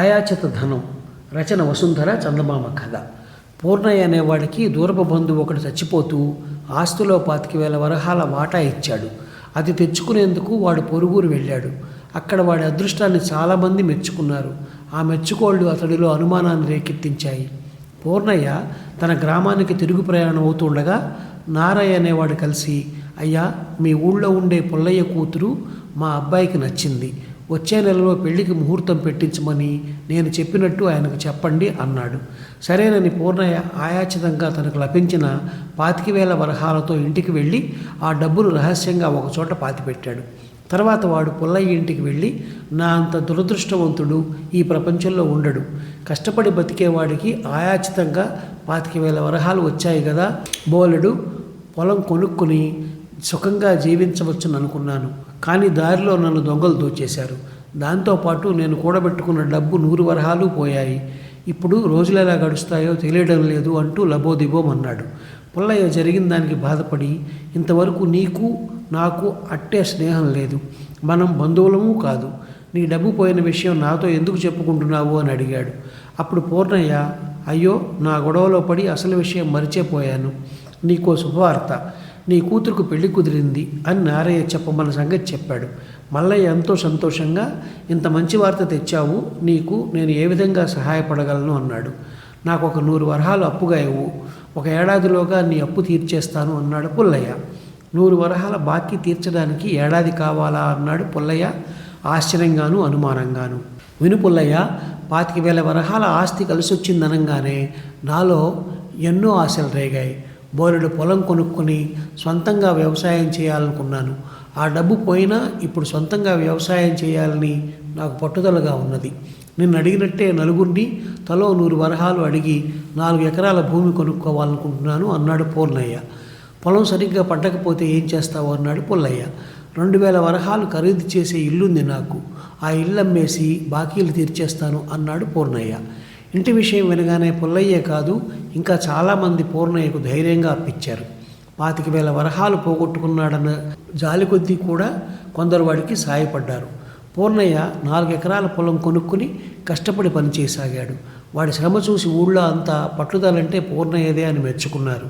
ఆయాచిత ధనం. రచన వసుంధర చందమామ కథ. పూర్ణయ్య అనేవాడికి దూరపు బంధువు ఒకటి చచ్చిపోతూ ఆస్తిలో పాతిక వేల వరహాల వాటా ఇచ్చాడు. అది తెచ్చుకునేందుకు వాడు పొరుగురు వెళ్ళాడు. అక్కడ వాడి అదృష్టాన్ని చాలామంది మెచ్చుకున్నారు. ఆ మెచ్చుకోళ్ళు అతడిలో అనుమానాన్ని రేకెత్తించాయి. పూర్ణయ్య తన గ్రామానికి తిరుగు ప్రయాణం అవుతుండగా నారయ్య అనేవాడు కలిసి అయ్యా మీ ఊళ్ళో ఉండే పుల్లయ్య కూతురు మా అబ్బాయికి నచ్చింది. వచ్చే నెలలో పెళ్ళికి ముహూర్తం పెట్టించమని నేను చెప్పినట్టు ఆయనకు చెప్పండి అన్నాడు. సరేనని పూర్ణయ్య ఆయాచితంగా తనకు లభించిన పాతిక వేల వరహాలతో ఇంటికి వెళ్ళి ఆ డబ్బును రహస్యంగా ఒకచోట పాతిపెట్టాడు. తర్వాత వాడు పుల్లయ్య ఇంటికి వెళ్ళి నా అంత దురదృష్టవంతుడు ఈ ప్రపంచంలో ఉండడు. కష్టపడి బతికేవాడికి ఆయాచితంగా పాతిక వేల వరహాలు వచ్చాయి కదా బోలెడు పొలం కొనుక్కుని సుఖంగా జీవించవచ్చుననుకున్నాను. కానీ దారిలో నన్ను దొంగలు దోచేశారు. దాంతోపాటు నేను కూడబెట్టుకున్న డబ్బు నూరు వరహాలు పోయాయి. ఇప్పుడు రోజులు ఎలా గడుస్తాయో తెలియడం లేదు అంటూ లబోదిబోమన్నాడు పుల్లయ్య జరిగిన దానికి బాధపడి ఇంతవరకు నీకు నాకు అట్టే స్నేహం లేదు. మనం బంధువులము కాదు. నీ డబ్బు పోయిన విషయం నాతో ఎందుకు చెప్పుకుంటున్నావు అని అడిగాడు. అప్పుడు పూర్ణయ్య అయ్యో నా గొడవలో పడి అసలు విషయం మరిచిపోయాను. నీకో శుభవార్త. నీ కూతురుకు పెళ్ళి కుదిరింది అని నారయ్య చెప్పమన్న సంగతి చెప్పాడు. మల్లయ్య ఎంతో సంతోషంగా ఇంత మంచి వార్త తెచ్చావు నీకు నేను ఏ విధంగా సహాయపడగలను? అన్నాడు. నాకు ఒక నూరు వరహాలు అప్పుగా ఇవ్వు. ఒక ఏడాదిలోగా నీ అప్పు తీర్చేస్తాను అన్నాడు పుల్లయ్య. నూరు వరహాల బాకీ తీర్చడానికి ఏడాది కావాలా? అన్నాడు పుల్లయ్య ఆశ్చర్యంగాను అనుమానంగాను. విను పుల్లయ్య పాతిక వేల వరహాల ఆస్తి కలిసొచ్చిందనంగానే నాలో ఎన్నో ఆశలు రేగాయి. బోలెడు పొలం కొనుక్కొని సొంతంగా వ్యవసాయం చేయాలనుకున్నాను. ఆ డబ్బు పోయినా ఇప్పుడు సొంతంగా వ్యవసాయం చేయాలని నాకు పట్టుదలగా ఉన్నది. నిన్ను అడిగినట్టే నలుగురిని తలో నూరు వరహాలు అడిగి నాలుగు ఎకరాల భూమి కొనుక్కోవాలనుకుంటున్నాను అన్నాడు పూర్ణయ్య పొలం సరిగ్గా పడ్డకపోతే ఏం చేస్తావు అన్నాడు పుల్లయ్య. రెండు వేల వరహాలు ఖరీదు చేసే ఇల్లుంది నాకు. ఆ ఇల్లు అమ్మేసి బాకీలు తీర్చేస్తాను అన్నాడు పూర్ణయ్య ఇంటి విషయం వినగానే పుల్లయ్యే కాదు ఇంకా చాలామంది పూర్ణయ్యకు ధైర్యంగా అప్పించారు పాతిక వేల వరహాలు పోగొట్టుకున్నాడన్న జాలి కొద్దీ కూడా కొందరు వాడికి సాయపడ్డారు. పూర్ణయ్య నాలుగు ఎకరాల పొలం కొనుక్కుని కష్టపడి పనిచేయసాగాడు. వాడి శ్రమ చూసి ఊళ్ళో అంతా పట్టుదలంటే పూర్ణయ్యదే అని మెచ్చుకున్నారు.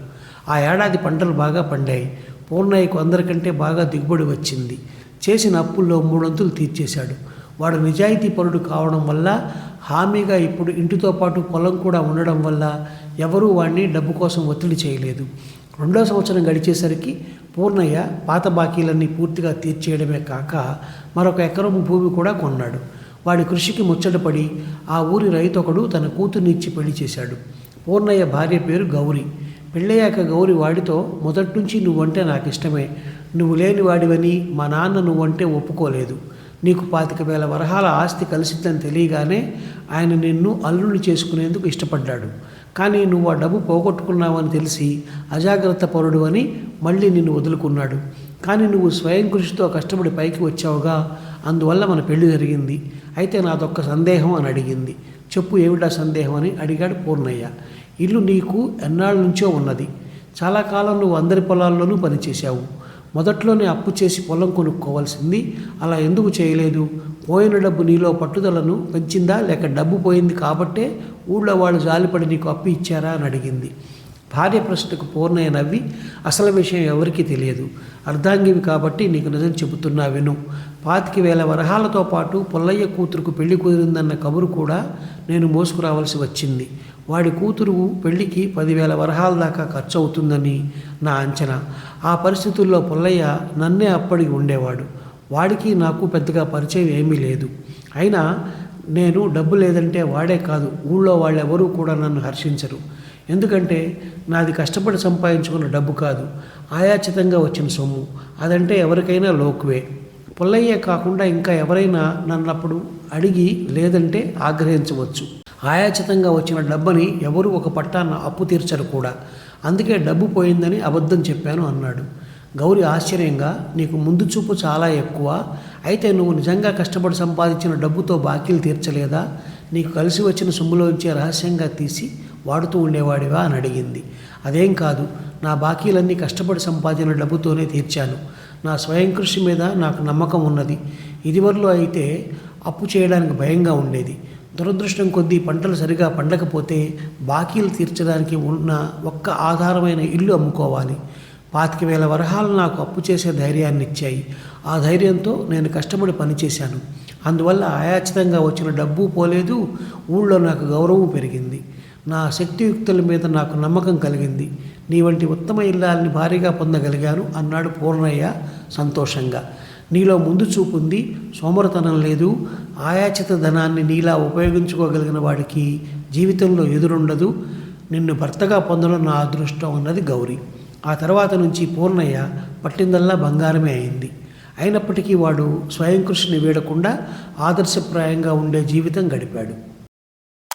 ఆ ఏడాది పంటలు బాగా పండాయి. పూర్ణయ్యకు అందరికంటే బాగా దిగుబడి వచ్చింది. చేసిన అప్పుల్లో మూడొంతులు తీర్చేశాడు. వాడు నిజాయితీ పరుడు కావడం వల్ల హామీగా ఇప్పుడు ఇంటితో పాటు పొలం కూడా ఉండడం వల్ల ఎవరూ వాడిని డబ్బు కోసం ఒత్తిడి చేయలేదు. రెండో సంవత్సరం గడిచేసరికి పూర్ణయ్య పాత బాకీలన్నీ పూర్తిగా తీర్చేయడమే కాక మరొక ఎకరం భూమి కూడా కొన్నాడు. వాడి కృషికి ముచ్చటపడి ఆ ఊరి రైతు ఒకడు తన కూతుర్నిచ్చి పెళ్ళి చేశాడు. పూర్ణయ్య భార్య పేరు గౌరి. పెళ్ళయ్యాక గౌరి వాడితో మొదటి నుంచి నువ్వంటే నాకు ఇష్టమే నువ్వు లేని వాడివని మా నాన్న నువ్వంటే ఒప్పుకోలేదు. నీకు పాతిక వేల వరహాల ఆస్తి కలిసిద్దని తెలియగానే ఆయన నిన్ను అల్లుని చేసుకునేందుకు ఇష్టపడ్డాడు. కానీ నువ్వు ఆ డబ్బు పోగొట్టుకున్నావని తెలిసి అజాగ్రత్త పరుడు అని మళ్ళీ నిన్ను వదులుకున్నాడు. కానీ నువ్వు స్వయం కృషితో కష్టపడి పైకి వచ్చావుగా అందువల్ల మన పెళ్ళి జరిగింది. అయితే నాదొక్క సందేహం అని అడిగింది. చెప్పు ఏమిటా సందేహం అని అడిగాడు పూర్ణయ్య. ఇల్లు నీకు ఎన్నాళ్ళ నుంచో ఉన్నది. చాలా కాలం నువ్వు అందరి పొలాల్లోనూ పనిచేశావు. మొదట్లోనే అప్పు చేసి పొలం కొనుక్కోవాల్సింది. అలా ఎందుకు చేయలేదు? పోయిన డబ్బు నీలో పట్టుదలను పెంచిందా? లేక డబ్బు పోయింది కాబట్టే ఊళ్ళో వాళ్ళు జాలిపడి నీకు అప్పు ఇచ్చారా అని అడిగింది. భార్య ప్రశ్నకు పూర్ణయ్య నవ్వి అసలు విషయం ఎవరికీ తెలియదు. అర్ధాంగివి కాబట్టి నీకు నిజం చెబుతున్నా విను. పాతిక వేల వరహాలతో పాటు పుల్లయ్య కూతురుకు పెళ్ళి కుదిరిందన్న కబురు కూడా నేను మోసుకురావాల్సి వచ్చింది. వాడి కూతురు పెళ్ళికి పదివేల వరహాల దాకా ఖర్చు అవుతుందని నా అంచనా. ఆ పరిస్థితుల్లో పుల్లయ్య నన్నే అప్పటికి ఉండేవాడు. వాడికి నాకు పెద్దగా పరిచయం ఏమీ లేదు. అయినా నేను డబ్బు లేదంటే వాడే కాదు. ఊళ్ళో వాళ్ళెవరూ కూడా నన్ను హర్షించరు. ఎందుకంటే నాది కష్టపడి సంపాదించుకున్న డబ్బు కాదు. ఆయాచితంగా వచ్చిన సొమ్ము. అదంటే ఎవరికైనా లోకువే. పుల్లయ్యే కాకుండా ఇంకా ఎవరైనా నన్నప్పుడు అడిగి లేదంటే ఆగ్రహించవచ్చు. ఆయాచితంగా వచ్చిన డబ్బని ఎవరు ఒక పట్టాన అప్పు తీర్చరు కూడా. అందుకే డబ్బు పోయిందని అబద్ధం చెప్పాను అన్నాడు. గౌరి ఆశ్చర్యంగా నీకు ముందు చూపు చాలా ఎక్కువ. అయితే నువ్వు నిజంగా కష్టపడి సంపాదించిన డబ్బుతో బాకీలు తీర్చలేదా? నీకు కలిసి వచ్చిన సొమ్ములోంచే రహస్యంగా తీసి వాడుతూ ఉండేవాడివా? అని అడిగింది. అదేం కాదు నా బాకీలన్నీ కష్టపడి సంపాదించిన డబ్బుతోనే తీర్చాను. నా స్వయం కృషి మీద నాకు నమ్మకం ఉన్నది. ఇదివరలో అయితే అప్పు చేయడానికి భయంగా ఉండేది. దురదృష్టం కొద్దీ పంటలు సరిగా పండకపోతే బాకీలు తీర్చడానికి ఉన్న ఒక్క ఆధారమైన ఇల్లు అమ్ముకోవాలి. పాతిక వేల వరహాలు నాకు అప్పు చేసే ధైర్యాన్ని ఇచ్చాయి. ఆ ధైర్యంతో నేను కష్టపడి పనిచేశాను అందువల్ల ఆయాచితంగా వచ్చిన డబ్బు పోలేదు. ఊళ్ళో నాకు గౌరవం పెరిగింది. నా శక్తియుక్తుల మీద నాకు నమ్మకం కలిగింది. నీ వంటి ఉత్తమ ఇల్లాలని భారీగా పొందగలిగాను అన్నాడు పూర్ణయ్య సంతోషంగా. నీలో ముందు చూపుంది సోమరతనం లేదు. ఆయాచిత ధనాన్ని నీలా ఉపయోగించుకోగలిగిన వాడికి జీవితంలో ఎదురుండదు. నిన్ను భర్తగా పొందడం నా అదృష్టం అన్నది గౌరీ. ఆ తర్వాత నుంచి పూర్ణయ్య పట్టిందల్లా బంగారమే అయింది. అయినప్పటికీ వాడు స్వయం కృషిని వీడకుండా ఆదర్శప్రాయంగా ఉండే జీవితం గడిపాడు.